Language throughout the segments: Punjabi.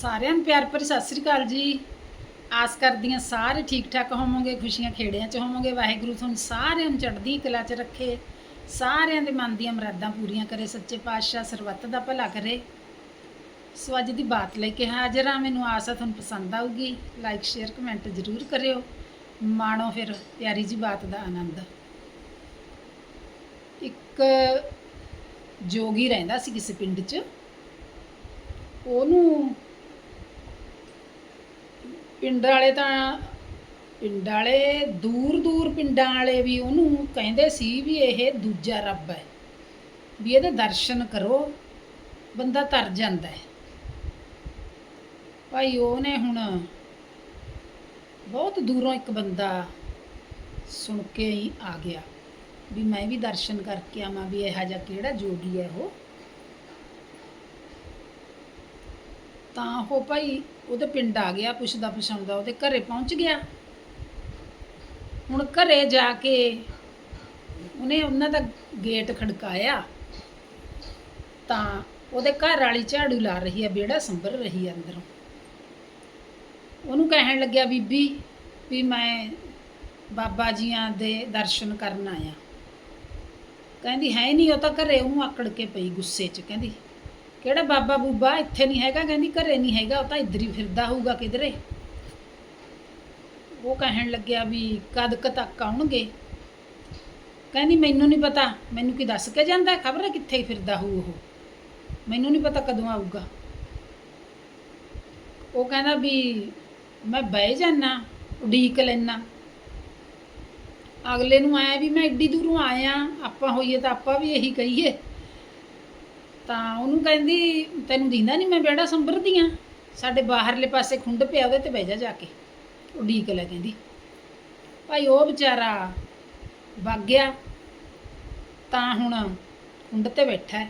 ਸਾਰਿਆਂ ਨੂੰ ਪਿਆਰ ਭਰੀ ਸਤਿ ਸ੍ਰੀ ਅਕਾਲ ਜੀ। ਆਸ ਕਰਦੀ ਹਾਂ ਸਾਰੇ ਠੀਕ ਠਾਕ ਹੋਵੋਗੇ, ਖੁਸ਼ੀਆਂ ਖੇੜਿਆਂ 'ਚ ਹੋਵੋਗੇ। ਵਾਹਿਗੁਰੂ ਤੁਹਾਨੂੰ ਸਾਰਿਆਂ ਨੂੰ ਚੜ੍ਹਦੀ ਕਲਾ 'ਚ ਰੱਖੇ, ਸਾਰਿਆਂ ਦੇ ਮਨ ਦੀਆਂ ਮੁਰਾਦਾਂ ਪੂਰੀਆਂ ਕਰੇ, ਸੱਚੇ ਪਾਤਸ਼ਾਹ ਸਰਬੱਤ ਦਾ ਭਲਾ ਕਰੇ। ਸੋ ਅੱਜ ਦੀ ਬਾਤ ਲੈ ਕੇ ਹਾਜ਼ਰ ਹਾਂ। ਮੈਨੂੰ ਆਸ ਹੈ ਤੁਹਾਨੂੰ ਪਸੰਦ ਆਊਗੀ। ਲਾਈਕ ਸ਼ੇਅਰ ਕਮੈਂਟ ਜ਼ਰੂਰ ਕਰਿਓ। ਮਾਣੋ ਫਿਰ ਪਿਆਰੀ ਜੀ ਬਾਤ ਦਾ ਆਨੰਦ। ਇੱਕ ਜੋਗੀ ਰਹਿੰਦਾ ਸੀ ਕਿਸੇ ਪਿੰਡ 'ਚ। ਉਹਨੂੰ ਪਿੰਡ ਵਾਲੇ ਤਾਂ ਪਿੰਡ ਵਾਲੇ ਦੂਰ ਦੂਰ ਪਿੰਡਾਂ ਵਾਲੇ ਵੀ ਉਹਨੂੰ ਕਹਿੰਦੇ ਸੀ ਵੀ ਇਹ ਦੂਜਾ ਰੱਬ ਹੈ, ਵੀ ਇਹਦੇ ਦਰਸ਼ਨ ਕਰੋ, ਬੰਦਾ ਤਰ ਜਾਂਦਾ ਹੈ। ਭਾਈ ਉਹਨੇ ਹੁਣ ਬਹੁਤ ਦੂਰੋਂ ਇੱਕ ਬੰਦਾ ਸੁਣ ਕੇ ਹੀ ਆ ਗਿਆ, ਵੀ ਮੈਂ ਵੀ ਦਰਸ਼ਨ ਕਰਕੇ ਆਵਾਂ ਵੀ ਇਹੋ ਜਿਹਾ ਕਿਹੜਾ ਜੋਗੀ ਹੈ ਉਹ। ਤਾਂ ਉਹ ਭਾਈ ਉਹਦੇ ਪਿੰਡ ਆ ਗਿਆ, ਪੁੱਛਦਾ ਪਛਾਉਂਦਾ ਉਹਦੇ ਘਰੇ ਪਹੁੰਚ ਗਿਆ। ਹੁਣ ਘਰੇ ਜਾ ਕੇ ਉਹਨੇ ਉਹਨਾਂ ਦਾ ਗੇਟ ਖੜਕਾਇਆ। ਤਾਂ ਉਹਦੇ ਘਰ ਵਾਲੀ ਝਾੜੂ ਲਾ ਰਹੀ ਹੈ ਵਿਹੜਾ ਸੰਭਰ ਰਹੀ ਹੈ ਅੰਦਰੋਂ। ਉਹਨੂੰ ਕਹਿਣ ਲੱਗਿਆ, ਬੀਬੀ, ਵੀ ਮੈਂ ਬਾਬਾ ਜੀਆਂ ਦੇ ਦਰਸ਼ਨ ਕਰਨ ਆਇਆ। ਕਹਿੰਦੀ, ਹੈ ਨਹੀਂ ਉਹ ਤਾਂ ਘਰੇ ਉਹ ਆਕੜ ਕੇ ਪਈ ਗੁੱਸੇ 'ਚ। ਕਹਿੰਦੀ ਕਿਹੜਾ ਬਾਬਾ ਬੂਬਾ ਇੱਥੇ ਨਹੀਂ ਹੈਗਾ, ਕਹਿੰਦੀ ਘਰੇ ਨਹੀਂ ਹੈਗਾ, ਉਹ ਤਾਂ ਇੱਧਰ ਹੀ ਫਿਰਦਾ ਹੋਊਗਾ ਕਿਧਰੇ। ਉਹ ਕਹਿਣ ਲੱਗਿਆ ਵੀ ਕਦ ਕ ਤੱਕ ਆਉਣਗੇ। ਕਹਿੰਦੀ, ਮੈਨੂੰ ਨਹੀਂ ਪਤਾ, ਮੈਨੂੰ ਕੀ ਦੱਸ ਕੇ ਜਾਂਦਾ, ਖਬਰ ਹੈ ਕਿੱਥੇ ਫਿਰਦਾ ਹੋਊ ਉਹ। ਮੈਨੂੰ ਨਹੀਂ ਪਤਾ ਕਦੋਂ ਆਊਗਾ। ਉਹ ਕਹਿੰਦਾ ਵੀ ਮੈਂ ਬਹਿ ਜਾਣਾ ਉਡੀਕ ਲੈਣਾ ਅਗਲੇ ਨੂੰ ਆਇਆ ਵੀ ਮੈਂ ਐਡੀ ਦੂਰੋਂ ਆਇਆ, ਆਪਾਂ ਹੋਈਏ ਤਾਂ ਆਪਾਂ ਵੀ ਇਹੀ ਕਹੀਏ। ਤਾਂ ਉਹਨੂੰ ਕਹਿੰਦੀ, ਤੈਨੂੰ ਦਿੰਦਾ ਨਹੀਂ ਮੈਂ ਬੇੜਾ ਸੰਭਰਦੀ ਆ? ਸਾਡੇ ਬਾਹਰਲੇ ਪਾਸੇ ਖੁੰਡ ਪਿਆ ਉਹਦੇ ਤੇ ਬਹਿ ਜਾ ਜਾ ਕੇ। ਉਡੀਕ ਲੈ ਕਹਿੰਦੀ, ਭਾਈ ਉਹ ਵਿਚਾਰਾ ਵਗ ਗਿਆ, ਤਾਂ ਹੁਣ ਖੁੰਡ ਤੇ ਬੈਠਾ ਹੈ।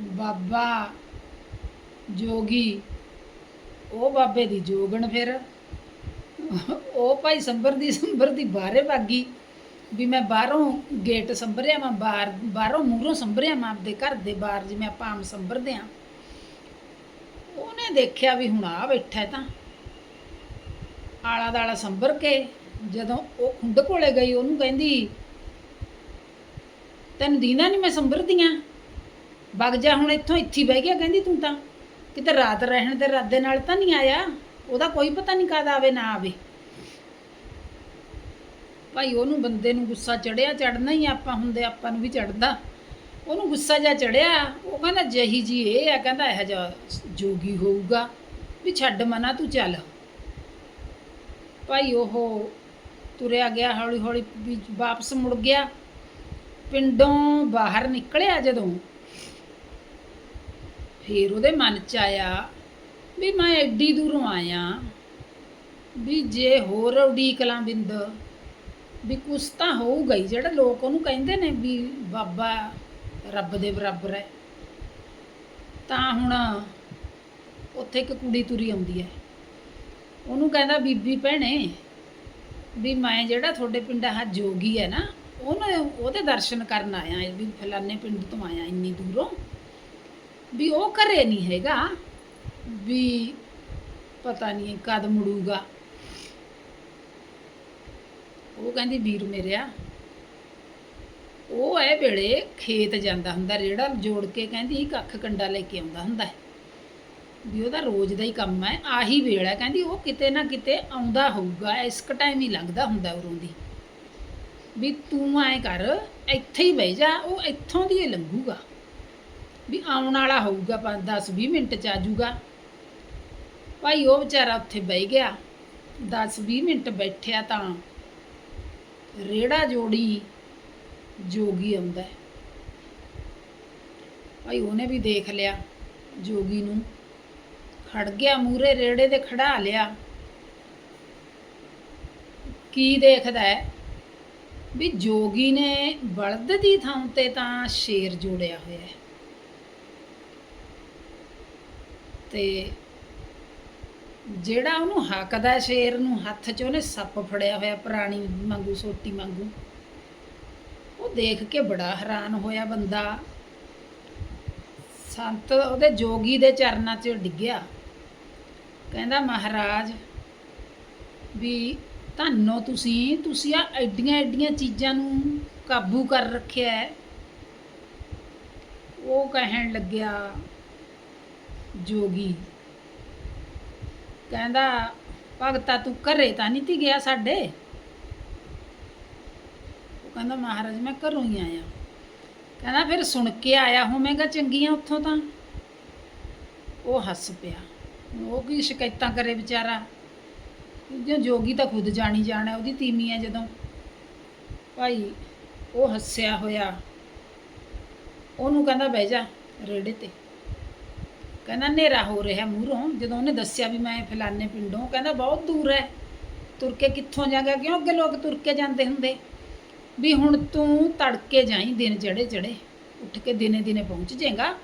ਬਾਬਾ ਜੋਗੀ, ਉਹ ਬਾਬੇ ਦੀ ਜੋਗਣ ਫਿਰ। ਉਹ ਭਾਈ ਸੰਭਰ ਦੀ ਸੰਭਰ ਦੀ ਬਾਹਰੇ ਭਾਗੀ ਵੀ ਮੈਂ ਬਾਹਰੋਂ ਗੇਟ ਸੰਭਰਿਆ ਮੈਂ ਬਾਹਰ, ਬਾਹਰੋਂ ਮੂਹਰੋਂ ਸੰਭਰਿਆ ਮੈਂ ਆਪਦੇ ਘਰ ਦੇ ਬਾਹਰ, ਜਿਵੇਂ ਆਪਾਂ ਆਮ ਸੰਭਰਦੇ ਆ। ਉਹਨੇ ਦੇਖਿਆ ਵੀ ਹੁਣ ਆ ਬੈਠਾ ਤਾਂ। ਆਲਾ ਦਾਲਾ ਸੰਭਰ ਕੇ ਜਦੋਂ ਉਹ ਖੁੰਡ ਕੋਲੇ ਗਈ, ਉਹਨੂੰ ਕਹਿੰਦੀ, ਤੈਨੂੰ ਦੀਨਾ ਨਹੀਂ ਮੈਂ ਸੰਭਰਦੀਆਂ ਵਗ ਜਾ, ਹੁਣ ਇੱਥੋਂ ਇੱਥੇ ਬਹਿ ਗਿਆ, ਕਹਿੰਦੀ ਤੂੰ ਤਾਂ। ਕਿਤੇ ਰਾਤ ਰਹਿਣ ਦੇ ਰਾਦੇ ਨਾਲ ਤਾਂ ਨਹੀਂ ਆਇਆ? ਉਹਦਾ ਕੋਈ ਪਤਾ ਨਹੀਂ ਕਦ ਆਵੇ, ਨਾ ਆਵੇ। ਭਾਈ ਉਹਨੂੰ ਬੰਦੇ ਨੂੰ ਗੁੱਸਾ ਚੜਿਆ ਚੜਨਾ ਹੀ ਆਪਾਂ ਹੁੰਦੇ, ਆਪਾਂ ਨੂੰ ਵੀ ਚੜਦਾ ਉਹਨੂੰ ਗੁੱਸਾ ਜਿਹਾ ਚੜਿਆ, ਉਹ ਕਹਿੰਦਾ ਜਹੀ ਜੀ ਇਹ ਆ, ਕਹਿੰਦਾ ਇਹ ਜਿਹਾ ਜੋਗੀ ਹੋਊਗਾ, ਵੀ ਛੱਡ ਮਨਾ ਤੂੰ ਚੱਲ। ਭਾਈ ਉਹ ਤੁਰਿਆ ਗਿਆ ਹੌਲੀ ਹੌਲੀ ਵੀ ਵਾਪਸ ਮੁੜ ਗਿਆ। ਪਿੰਡੋਂ ਬਾਹਰ ਨਿਕਲਿਆ ਜਦੋਂ। ਫਿਰ ਉਹਦੇ ਮਨ ਚ ਆਇਆ ਵੀ ਮੈਂ ਐਡੀ ਦੂਰੋਂ ਆਇਆ, ਵੀ ਜੇ ਹੋਰ ਉਡੀਕ ਲਾਂ ਬਿੰਦ ਵੀ ਕੁਛ ਤਾਂ ਹੋਊਗਾ ਹੀ। ਜਿਹੜਾ ਲੋਕ ਉਹਨੂੰ ਕਹਿੰਦੇ ਨੇ ਵੀ ਬਾਬਾ ਰੱਬ ਦੇ ਬਰਾਬਰ ਹੈ। ਤਾਂ ਹੁਣ ਉੱਥੇ ਇੱਕ ਕੁੜੀ ਤੁਰੀ ਆਉਂਦੀ ਹੈ। ਉਹਨੂੰ ਕਹਿੰਦਾ, ਬੀਬੀ ਭੈਣੇ, ਵੀ ਮੈਂ ਜਿਹੜਾ ਤੁਹਾਡੇ ਪਿੰਡ ਆ ਜੋਗੀ ਹੈ ਨਾ, ਉਹਨੇ ਉਹਦੇ ਦਰਸ਼ਨ ਕਰਨ ਆਇਆ ਵੀ ਫਲਾਨੇ ਪਿੰਡ ਤੋਂ ਆਇਆ ਇੰਨੀ ਦੂਰੋਂ। ਵੀ ਉਹ ਘਰੇ ਨਹੀਂ ਹੈਗਾ। ਵੀ ਪਤਾ ਨਹੀਂ ਕਦ ਮੁੜੂਗਾ। ਉਹ ਕਹਿੰਦੀ, ਵੀਰ ਮੇਰਿਆ, ਉਹ ਐ ਵੇਲੇ ਖੇਤ ਜਾਂਦਾ ਹੁੰਦਾ ਰੇੜਾ ਜੋੜ ਕੇ ਕਹਿੰਦੀ ਕੱਖ ਕੰਡਾ ਲੈ ਕੇ ਆਉਂਦਾ ਹੁੰਦਾ ਵੀ ਉਹਦਾ ਰੋਜ਼ ਦਾ ਹੀ ਕੰਮ ਹੈ, ਆਹੀ ਵੇਲਾ ਕਹਿੰਦੀ, ਉਹ ਕਿਤੇ ਨਾ ਕਿਤੇ ਆਉਂਦਾ ਹੋਊਗਾ, ਇਸ ਕ ਟਾਈਮ ਹੀ ਲੰਘਦਾ ਹੁੰਦਾ ਉਰੋਂ ਦੀ। ਵੀ ਤੂੰ ਐ ਕਰ, ਇੱਥੇ ਹੀ ਬਹਿ ਜਾ, ਉਹ ਇੱਥੋਂ ਦੀ ਹੀ ਲੰਘੂਗਾ। ਵੀ ਆਉਣ ਵਾਲਾ ਹੋਊਗਾ 5 10 20 ਮਿੰਟ ਚ ਆ ਜਾਊਗਾ। ਭਾਈ, ਉਹ ਵਿਚਾਰਾ ਉੱਥੇ ਬਹਿ ਗਿਆ 10 20 ਮਿੰਟ ਬੈਠਿਆ ਤਾਂ ਰੇੜਾ ਜੋੜੀ ਜੋਗੀ ਆਉਂਦਾ ਹੈ। ਭਾਈ ਉਹਨੇ ਵੀ ਦੇਖ ਲਿਆ, ਜੋਗੀ ਨੂੰ। ਖੜ ਗਿਆ ਮੂਰੇ ਰੇੜੇ ਦੇ ਖੜਾ ਲਿਆ। ਕੀ ਦੇਖਦਾ ਹੈ? ਵੀ ਜੋਗੀ ਨੇ ਬਲਦ ਦੀ ਥਾਂ ਤੇ ਤਾਂ ਸ਼ੇਰ ਜੋੜਿਆ ਹੋਇਆ ਹੈ। ਤੇ ਜਿਹੜਾ ਉਹਨੂੰ ਹੱਕਦਾ ਸ਼ੇਰ ਨੂੰ ਹੱਥ 'ਚ, ਉਹਨੇ ਸੱਪ ਫੜਿਆ ਹੋਇਆ ਪ੍ਰਾਣੀ ਵਾਂਗੂ, ਸੋਟੀ ਵਾਂਗੂ। ਉਹ ਦੇਖ ਕੇ ਬੜਾ ਹੈਰਾਨ ਹੋਇਆ ਬੰਦਾ। ਸੰਤ ਉਹਦੇ ਜੋਗੀ ਦੇ ਚਰਨਾਂ 'ਚ ਡਿੱਗਿਆ। ਕਹਿੰਦਾ, ਮਹਾਰਾਜ, ਵੀ ਧੰਨੋ ਤੁਸੀਂ ਤੁਸੀਂ ਆ ਐਡੀਆਂ ਐਡੀਆਂ ਚੀਜ਼ਾਂ ਨੂੰ ਕਾਬੂ ਕਰ ਰੱਖਿਆ ਹੈ। ਉਹ ਕਹਿਣ ਲੱਗਿਆ, ਜੋਗੀ ਕਹਿੰਦਾ, ਭਗਤਾ ਤੂੰ ਘਰੇ ਤਾਂ ਨਹੀਂ ਤੀ ਗਿਆ ਸਾਡੇ? ਉਹ ਕਹਿੰਦਾ, ਮਹਾਰਾਜ ਮੈਂ ਘਰੋਂ ਹੀ ਆਇਆ। ਕਹਿੰਦਾ, ਫਿਰ ਸੁਣ ਕੇ ਆਇਆ ਹੋਵੇਂਗਾ ਚੰਗੀਆਂ ਉੱਥੋਂ ਤਾਂ। ਉਹ ਹੱਸ ਪਿਆ। ਉਹ ਕੀ ਸ਼ਿਕਾਇਤਾਂ ਕਰੇ ਵਿਚਾਰਾ? ਜੋ ਜੋਗੀ ਤਾਂ ਖੁਦ ਜਾਣੀ ਜਾਣਾ, ਉਹਦੀ ਤੀਮੀ ਹੈ ਜਦੋਂ। ਭਾਈ, ਉਹ ਹੱਸਿਆ ਹੋਇਆ। ਉਹਨੂੰ ਕਹਿੰਦਾ, ਬਹਿ ਜਾ, ਰੇੜੇ ਤੇ। ਕਹਿੰਦਾ, ਹਨੇਰਾ ਹੋ ਰਿਹਾ ਮੂਹਰੋਂ। ਜਦੋਂ ਉਹਨੇ ਦੱਸਿਆ ਵੀ ਮੈਂ ਫਲਾਣੇ ਪਿੰਡੋਂ, ਕਹਿੰਦਾ, ਬਹੁਤ ਦੂਰ ਹੈ। ਤੁਰ ਕੇ ਕਿੱਥੋਂ ਜਾਗਾ? ਕਿਉਂ ਅੱਗੇ ਲੋਕ ਤੁਰ ਕੇ ਜਾਂਦੇ ਹੁੰਦੇ? ਵੀ ਹੁਣ ਤੂੰ ਤੜਕੇ ਜਾਈ, ਦਿਨ ਚੜੇ ਚੜੇ ਉੱਠ ਕੇ ਦਿਨੇ ਦਿਨੇ ਪਹੁੰਚ ਜਾਏਗਾ।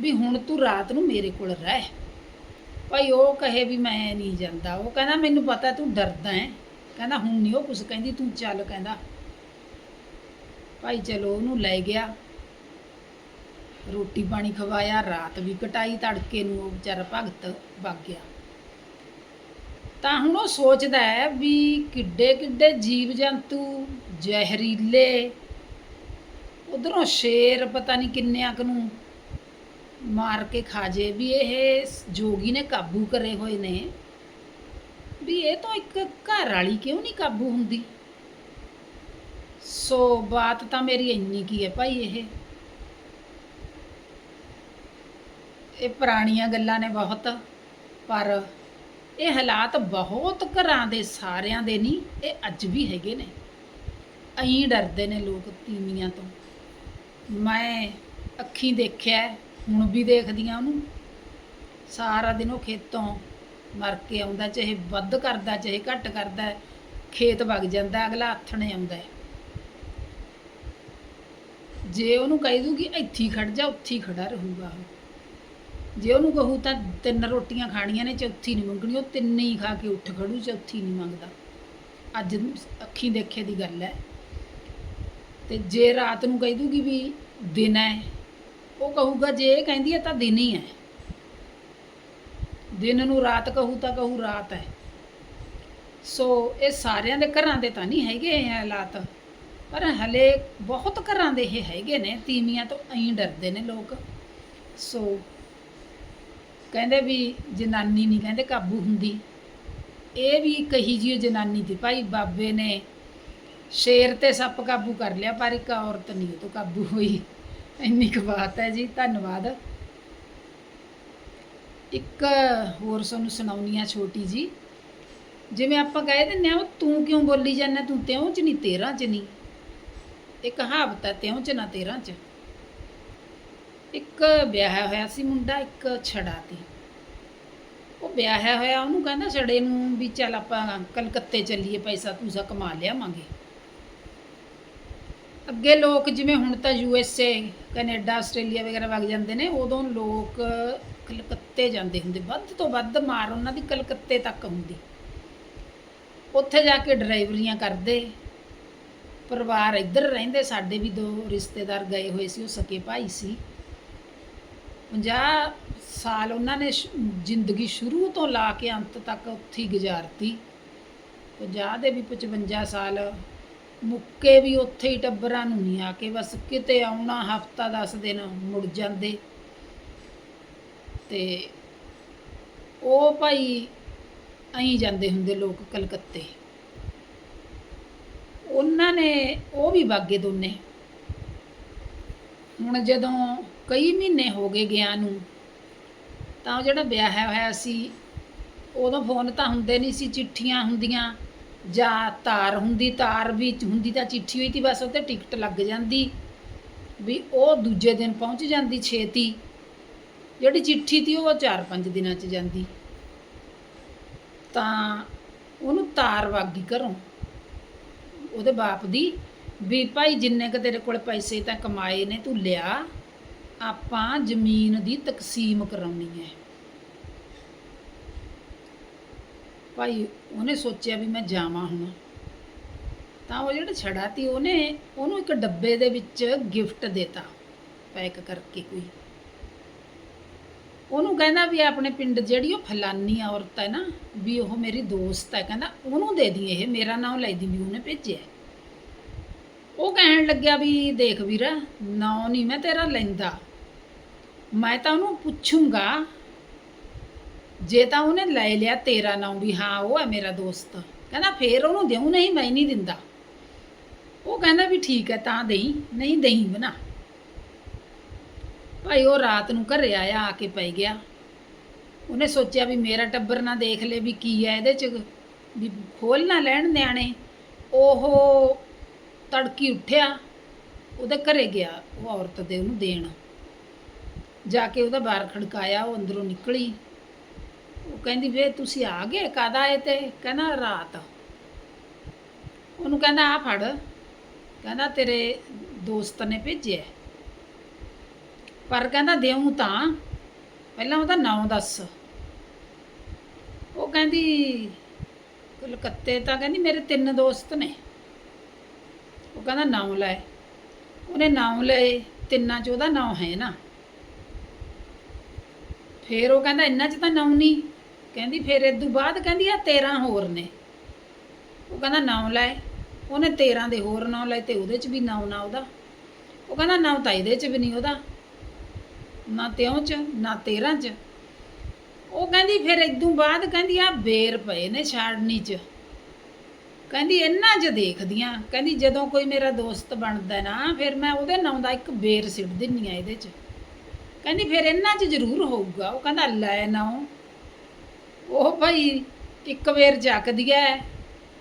ਵੀ ਹੁਣ ਤੂੰ ਰਾਤ ਨੂੰ ਮੇਰੇ ਕੋਲ ਰਹਿ। ਭਾਈ, ਉਹ ਕਹੇ ਵੀ ਮੈਂ ਨਹੀਂ ਜਾਂਦਾ। ਉਹ ਕਹਿੰਦਾ, ਮੈਨੂੰ ਪਤਾ ਤੂੰ ਡਰਦਾ ਹੈ। ਕਹਿੰਦਾ, ਹੁਣ ਨਹੀਂ ਉਹ ਕੁਛ ਕਹਿੰਦੀ, ਤੂੰ ਚੱਲ, ਕਹਿੰਦਾ। ਭਾਈ, ਚਲੋ, ਉਹਨੂੰ ਲੈ ਗਿਆ। ਰੋਟੀ ਪਾਣੀ ਖਵਾਇਆ, ਰਾਤ ਵੀ ਕਟਾਈ ਤੜਕੇ ਨੂੰ ਉਹ ਵਿਚਾਰਾ ਭਗਤ ਵਗ ਗਿਆ। ਤਾਂ ਹੁਣ ਉਹ ਸੋਚਦਾ ਹੈ ਵੀ ਕਿੱਡੇ ਕਿੱਡੇ ਜੀਵ ਜੰਤੂ, ਜ਼ਹਿਰੀਲੇ, ਉਧਰੋਂ ਸ਼ੇਰ ਪਤਾ ਨਹੀਂ ਕਿੰਨਿਆਂ ਕੁ ਨੂੰ ਮਾਰ ਕੇ ਖਾਜੇ ਵੀ ਇਹ ਜੋਗੀ ਨੇ ਕਾਬੂ ਕਰੇ ਹੋਏ ਨੇ। ਵੀ ਇਹ ਤਾਂ ਇੱਕ ਘਰ ਵਾਲੀ ਕਿਉਂ ਨਹੀਂ ਕਾਬੂ ਹੁੰਦੀ? ਸੋ ਬਾਤ ਤਾਂ ਮੇਰੀ ਇੰਨੀ ਕੀ ਹੈ ਭਾਈ ਇਹ। ਇਹ ਪੁਰਾਣੀਆਂ ਗੱਲਾਂ ਨੇ ਬਹੁਤ, ਪਰ ਇਹ ਹਾਲਾਤ ਬਹੁਤ ਘਰਾਂ ਦੇ ਸਾਰਿਆਂ ਦੇ ਨਹੀਂ, ਇਹ ਅੱਜ ਵੀ ਹੈਗੇ ਨੇ। ਅਹੀਂ ਡਰਦੇ ਨੇ ਲੋਕ ਤੀਵੀਆਂ ਤੋਂ। ਮੈਂ ਅੱਖੀਂ ਦੇਖਿਆ, ਹੁਣ ਵੀ ਦੇਖਦੀ ਦੇਖਦੀਆਂ ਉਹਨੂੰ। ਸਾਰਾ ਦਿਨ ਉਹ ਖੇਤੋਂ ਮਰ ਕੇ ਆਉਂਦਾ, ਚਾਹੇ ਵੱਧ ਕਰਦਾ, ਚਾਹੇ ਘੱਟ ਕਰਦਾ, ਖੇਤ ਵਗ ਜਾਂਦਾ, ਅਗਲਾ ਆਥਣੇ ਆਉਂਦਾ ਜੇ ਉਹਨੂੰ ਕਹਿ ਦੂਗੀ ਇੱਥੇ ਹੀ ਖੜ ਜਾ, ਉੱਥੇ ਹੀ ਖੜਾ ਰਹੂਗਾ ਉਹ। ਜੇ ਉਹਨੂੰ ਕਹੂ ਤਾਂ ਤਿੰਨ ਰੋਟੀਆਂ ਖਾਣੀਆਂ ਨੇ, ਚੌਥੀ ਨਹੀਂ ਮੰਗਣੀ, ਉਹ ਤਿੰਨੇ ਹੀ ਖਾ ਕੇ ਉੱਠ ਖੜੂ, ਚੌਥੀ ਨਹੀਂ ਮੰਗਦਾ। ਅੱਜ ਅੱਖੀਂ ਦੇਖੇ ਦੀ ਗੱਲ ਹੈ। ਤੇ ਜੇ ਰਾਤ ਨੂੰ ਕਹਿ ਦੂਗੀ ਵੀ ਦਿਨ ਹੈ, ਉਹ ਕਹੂਗਾ ਜੇ ਇਹ ਕਹਿੰਦੀ ਹੈ ਤਾਂ ਦਿਨ ਹੀ ਹੈ। ਦਿਨ ਨੂੰ ਰਾਤ ਕਹੂ ਤਾਂ ਕਹੂ ਰਾਤ ਹੈ। ਸੋ ਇਹ ਸਾਰਿਆਂ ਦੇ ਘਰਾਂ ਦੇ ਤਾਂ ਨਹੀਂ ਹੈਗੇ ਇਹ ਹਾਲਾਤ, ਪਰ ਹਲੇ ਬਹੁਤ ਘਰਾਂ ਦੇ ਇਹ ਹੈਗੇ ਨੇ, ਤੀਵੀਆਂ ਤੋਂ ਐਂ ਡਰਦੇ ਨੇ ਲੋਕ। ਸੋ ਕਹਿੰਦੇ ਵੀ ਜਨਾਨੀ ਨਹੀਂ, ਕਹਿੰਦੇ ਕਾਬੂ ਹੁੰਦੀ। ਇਹ ਵੀ ਕਹੀ ਜੀ ਜਨਾਨੀ ਦੀ ਭਾਈ ਬਾਬੇ ਨੇ ਸ਼ੇਰ ਤੇ ਸੱਪ ਕਾਬੂ ਕਰ ਲਿਆ, ਪਰ ਇੱਕ ਔਰਤ ਨਹੀਂ ਉਹ ਤੋਂ ਕਾਬੂ ਹੋਈ। ਇੰਨੀ ਕੁ ਬਾਤ ਹੈ ਜੀ, ਧੰਨਵਾਦ। ਇੱਕ ਹੋਰ ਤੁਹਾਨੂੰ ਸੁਣਾਉਣੀ ਆ ਛੋਟੀ ਜੀ ਜਿਵੇਂ ਆਪਾਂ ਕਹਿ ਦਿੰਦੇ ਆ ਤੂੰ ਕਿਉਂ ਬੋਲੀ ਜਾਂਦਾ, ਤੂੰ ਤਿਉਂ ਚ ਨਹੀਂ, ਤੇਰਾ ਚ ਨਹੀਂ। ਇਹ ਕਹਾਵਤ ਹੈ, ਤਿਉਂ ਚ ਨਾ ਤੇਰਾ ਚ। ਇੱਕ ਵਿਆਹਿਆ ਹੋਇਆ ਸੀ ਮੁੰਡਾ, ਇੱਕ ਛੜਾ ਤੀ ਉਹ ਵਿਆਹਿਆ ਹੋਇਆ, ਉਹਨੂੰ ਕਹਿੰਦਾ ਛੜੇ ਨੂੰ ਵੀ ਚੱਲ ਆਪਾਂ ਕਲਕੱਤੇ ਚੱਲੀਏ, ਪੈਸਾ ਪੂਸਾ ਕਮਾ ਲਿਆਵਾਂਗੇ। ਅੱਗੇ ਲੋਕ ਜਿਵੇਂ ਹੁਣ ਤਾਂ U S A, Canada, Australia ਵਗੈਰਾ ਵਗ ਜਾਂਦੇ ਨੇ, ਉਦੋਂ ਲੋਕ ਕਲਕੱਤੇ ਜਾਂਦੇ ਹੁੰਦੇ, ਵੱਧ ਤੋਂ ਵੱਧ ਮਾਰ ਉਹਨਾਂ ਦੀ ਕਲਕੱਤੇ ਤੱਕ ਹੁੰਦੀ। ਉੱਥੇ ਜਾ ਕੇ ਡਰਾਈਵਰੀਆਂ ਕਰਦੇ, ਪਰਿਵਾਰ ਇੱਧਰ ਰਹਿੰਦੇ, ਸਾਡੇ ਵੀ ਦੋ ਰਿਸ਼ਤੇਦਾਰ ਗਏ ਹੋਏ ਸੀ, ਉਹ ਸਕੇ ਭਾਈ ਸੀ। 50 ਸਾਲ ਉਹਨਾਂ ਨੇ ਜ਼ਿੰਦਗੀ ਸ਼ੁਰੂ ਤੋਂ ਲਾ ਕੇ ਅੰਤ ਤੱਕ ਉੱਥੇ ਹੀ ਗੁਜ਼ਾਰਤੀ। 50 ਦੇ ਵੀ 55 ਸਾਲ, ਮੁੱਕੇ ਵੀ ਉੱਥੇ ਹੀ ਟੱਬਰਾਂ ਨੂੰ ਨਹੀਂ ਆ ਕੇ ਬਸ ਕਿਤੇ ਆਉਣਾ, ਹਫਤਾ 10 ਦਿਨ ਮੁੜ ਜਾਂਦੇ। ਤੇ ਉਹ ਭਾਈ ਅਹੀਂ ਜਾਂਦੇ ਹੁੰਦੇ ਲੋਕ ਕਲਕੱਤੇ। ਉਹਨਾਂ ਨੇ, ਉਹ ਵੀ ਬਾਗੇ ਦੋਨੇ। ਹੁਣ ਜਦੋਂ ਕਈ ਮਹੀਨੇ ਹੋ ਗਏ ਗਿਆ ਨੂੰ। ਤਾਂ ਉਹ ਜਿਹੜਾ ਵਿਆਹਿਆ ਹੋਇਆ ਸੀ, ਉਦੋਂ ਫੋਨ ਤਾਂ ਹੁੰਦੇ ਨਹੀਂ ਸੀ, ਚਿੱਠੀਆਂ ਹੁੰਦੀਆਂ। ਜਾਂ ਤਾਰ ਹੁੰਦੀ, ਤਾਰ ਵੀ ਹੁੰਦੀ ਤਾਂ ਚਿੱਠੀ ਹੋਈ ਤੀ, ਬਸ ਉੱਤੇ ਟਿਕਟ ਲੱਗ ਜਾਂਦੀ। ਵੀ ਉਹ ਦੂਜੇ ਦਿਨ ਪਹੁੰਚ ਜਾਂਦੀ ਛੇਤੀ। ਜਿਹੜੀ ਚਿੱਠੀ ਤੀ, ਉਹ 4-5 ਦਿਨਾਂ 'ਚ ਜਾਂਦੀ। ਤਾਂ ਉਹਨੂੰ ਤਾਰ ਵਾਗੀ ਘਰੋਂ। ਉਹਦੇ ਬਾਪ ਦੀ, ਵੀ ਭਾਈ ਜਿੰਨੇ ਕ ਤੇਰੇ ਕੋਲ ਪੈਸੇ ਤਾਂ ਕਮਾਏ ਨੇ, ਤੂੰ ਲਿਆ। ਆਪਾਂ ਜ਼ਮੀਨ ਦੀ ਤਕਸੀਮ ਕਰਾਉਣੀ ਹੈ। ਭਾਈ, ਉਹਨੇ ਸੋਚਿਆ ਵੀ ਮੈਂ ਜਾਵਾਂ ਹੁਣ। ਤਾਂ ਉਹ ਜਿਹੜਾ ਛੜਾ ਤੀ, ਉਹਨੇ ਉਹਨੂੰ ਇੱਕ ਡੱਬੇ ਦੇ ਵਿੱਚ ਗਿਫਟ ਦੇਤਾ, ਪੈਕ ਕਰਕੇ ਕੋਈ। ਉਹਨੂੰ ਕਹਿੰਦਾ ਵੀ ਆਪਣੇ ਪਿੰਡ ਜਿਹੜੀ ਉਹ ਫਲਾਨੀ ਔਰਤ ਹੈ ਨਾ, ਵੀ ਉਹ ਮੇਰੀ ਦੋਸਤ ਹੈ। ਕਹਿੰਦਾ, ਉਹਨੂੰ ਦੇ ਦੀ ਇਹ, ਮੇਰਾ ਨਾਮ ਲੈ ਦੀ, ਵੀ ਉਹਨੇ ਭੇਜਿਆ ਉਹ ਕਹਿਣ ਲੱਗਿਆ ਵੀ ਦੇਖ ਵੀਰਾ, ਨਾਂ ਨਹੀਂ ਮੈਂ ਤੇਰਾ ਲੈਂਦਾ। ਮੈਂ ਤਾਂ ਉਹਨੂੰ ਪੁੱਛੂੰਗਾ, ਜੇ ਤਾਂ ਉਹਨੇ ਲੈ ਲਿਆ ਤੇਰਾ ਨਾਮ ਵੀ, ਹਾਂ, ਉਹ ਹੈ ਮੇਰਾ ਦੋਸਤ। ਕਹਿੰਦਾ, ਫੇਰ ਉਹਨੂੰ ਦੇਉ ਨਹੀਂ, ਮੈਂ ਨਹੀਂ ਦਿੰਦਾ। ਉਹ ਕਹਿੰਦਾ ਵੀ ਠੀਕ ਹੈ, ਤਾਂ ਦੇਈ। ਨਹੀਂ, ਦੇਈ ਬਣਾ ਭਾਈ, ਉਹ ਰਾਤ ਨੂੰ ਘਰੇ ਆਇਆ, ਆ ਕੇ ਪੈ ਗਿਆ। ਉਹਨੇ ਸੋਚਿਆ ਵੀ ਮੇਰਾ ਟੱਬਰ ਨਾ ਦੇਖ ਲੇ ਵੀ ਕੀ ਹੈ ਇਹਦੇ ਚ, ਵੀ ਖੋਲ ਨਾ ਲੈਣ ਨਿਆਣੇ। ਉਹ ਤੜਕੀ ਉੱਠਿਆ, ਉਹਦੇ ਘਰੇ ਗਿਆ, ਉਹ ਔਰਤ ਦੇ ਉਹਨੂੰ ਦੇਣ। ਜਾ ਕੇ ਉਹਦਾ ਬਾਰ ਖੜਕਾਇਆ, ਉਹ ਅੰਦਰੋਂ ਨਿਕਲੀ। ਉਹ ਕਹਿੰਦੀ, ਵੇ, ਤੁਸੀਂ ਆ ਗਏ? ਕਾਦਾ ਆਏ ਤੇ? ਕਹਿੰਦਾ, ਰਾਤ। ਉਹਨੂੰ ਕਹਿੰਦਾ ਆ ਫੜ। ਕਹਿੰਦਾ, ਤੇਰੇ ਦੋਸਤ ਨੇ ਭੇਜਿਆ ਪਰ ਕਹਿੰਦਾ ਦੇਉਂ ਤਾਂ। ਪਹਿਲਾਂ ਉਹਦਾ ਨਾਮ ਦੱਸ। ਉਹ ਕਹਿੰਦੀ, ਕਲਕੱਤੇ ਤਾਂ ਕਹਿੰਦੀ ਮੇਰੇ ਤਿੰਨ ਦੋਸਤ ਨੇ। ਉਹ ਕਹਿੰਦਾ ਨਾਮ ਲੈ। ਉਹਨੇ ਨਾਮ ਲਏ, ਤਿੰਨਾਂ 'ਚ ਉਹਦਾ ਨਾਮ ਹੈ ਨਾ। ਫੇਰ ਉਹ ਕਹਿੰਦਾ, ਇੰਨਾ 'ਚ ਤਾਂ ਨਾਮ ਨਹੀਂ ਕਹਿੰਦੀ, ਫੇਰ ਤੋਂ ਬਾਅਦ ਕਹਿੰਦੀ ਆ 13 ਹੋਰ ਨੇ। ਉਹ ਕਹਿੰਦਾ ਨੌ ਲਾਏ ਉਹਨੇ 13 ਦੇ ਹੋਰ ਨੌ ਲਏ ਤੇ ਉਹਦੇ 'ਚ ਵੀ ਨੌ ਨਾ ਉਹਦਾ। ਉਹ ਕਹਿੰਦਾ, ਨੌ ਤਾਂ ਇਹਦੇ 'ਚ ਵੀ ਨਹੀਂ ਉਹਦਾ। ਨਾ ਤਿਉਂ 'ਚ, ਨਾ 13 'ਚ। ਉਹ ਕਹਿੰਦੀ, ਫਿਰ ਇਦੋਂ ਬਾਅਦ ਕਹਿੰਦੀ ਆ ਬੇਰ ਪਏ ਨੇ ਛਾੜਨੀ 'ਚ। ਕਹਿੰਦੀ ਇਹਨਾਂ 'ਚ ਦੇਖਦੀਆਂ। ਕਹਿੰਦੀ, ਜਦੋਂ ਕੋਈ ਮੇਰਾ ਦੋਸਤ ਬਣਦਾ ਨਾ, ਫਿਰ ਮੈਂ ਉਹਦੇ ਨਾਂ ਦਾ ਇੱਕ ਬੇਰ ਸਿੱਟ ਦਿੰਨੀ ਆ ਇਹਦੇ 'ਚ। ਕਹਿੰਦੀ ਫਿਰ ਇਹਨਾਂ 'ਚ ਜ਼ਰੂਰ ਹੋਊਗਾ। ਉਹ ਕਹਿੰਦਾ, ਲੈ ਨਾਉ ਉਹ। ਭਾਈ ਇੱਕ ਵੇਰ ਚੱਕਦੀ ਐ,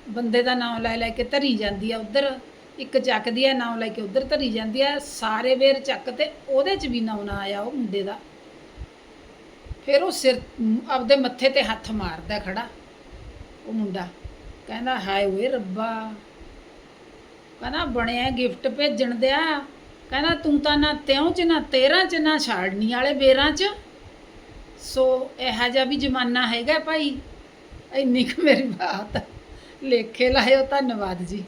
ਬੰਦੇ ਦਾ ਨਾਮ ਲੈ ਲੈ ਕੇ ਧਰੀ ਜਾਂਦੀ ਆ ਉਧਰ। ਇੱਕ ਚੱਕਦੀ ਐ, ਨਾਮ ਲੈ ਕੇ ਉਧਰ ਧਰੀ ਜਾਂਦੀ ਐ। ਸਾਰੇ ਵੇਰ ਚੱਕ ਤੇ ਉਹਦੇ 'ਚ ਵੀ ਨਾਮ ਨਾ ਆਇਆ ਉਹ ਮੁੰਡੇ ਦਾ। ਫਿਰ ਉਹ ਸਿਰ ਆਪਦੇ ਮੱਥੇ ਤੇ ਹੱਥ ਮਾਰਦਾ ਖੜਾ, ਉਹ ਮੁੰਡਾ। ਕਹਿੰਦਾ, ਹਾਏ ਓਏ ਰੱਬਾ। ਕਹਿੰਦਾ, ਬਣਿਆ ਗਿਫਟ ਭੇਜਣ ਦਿਆ। ਕਹਿੰਦਾ ਤੂੰ ਤਾਂ ਨਾ ਤਿਉਂ ਚ, ਨਾ ਤੇਰਾਂ ਚ, ਨਾ ਛਾੜਨੀ ਵਾਲੇ ਬੇਰਾਂ ਚ। ਸੋ ਇਹੋ ਜਿਹਾ ਵੀ ਜ਼ਮਾਨਾ ਹੈਗਾ ਭਾਈ। ਇੰਨੀ ਕੁ ਮੇਰੀ ਬਾਤ। ਲੇਖੇ ਲਾਇਓ ਧੰਨਵਾਦ ਜੀ।